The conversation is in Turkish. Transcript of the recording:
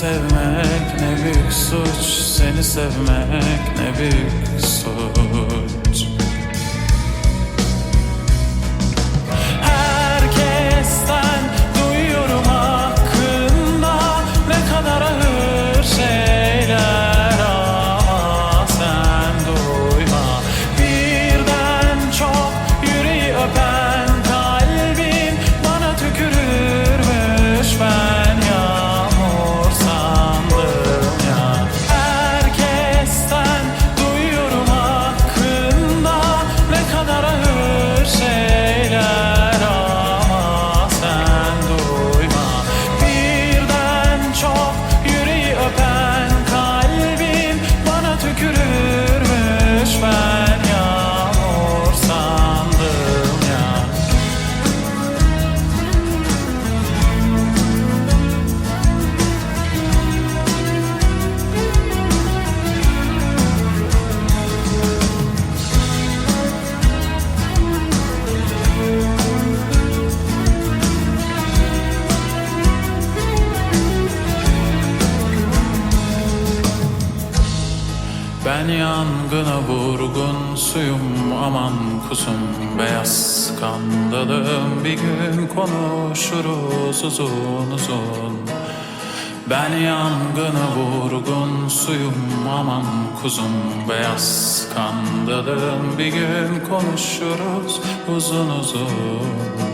sevmek ne büyük suç Seni sevmek ne büyük Ben yangına vurgun suyum aman kusum beyaz skandalım Bir gün konuşuruz uzun uzun. Ben yangına vurgun suyum aman kuzum beyaz skandalım Bir gün konuşuruz uzun uzun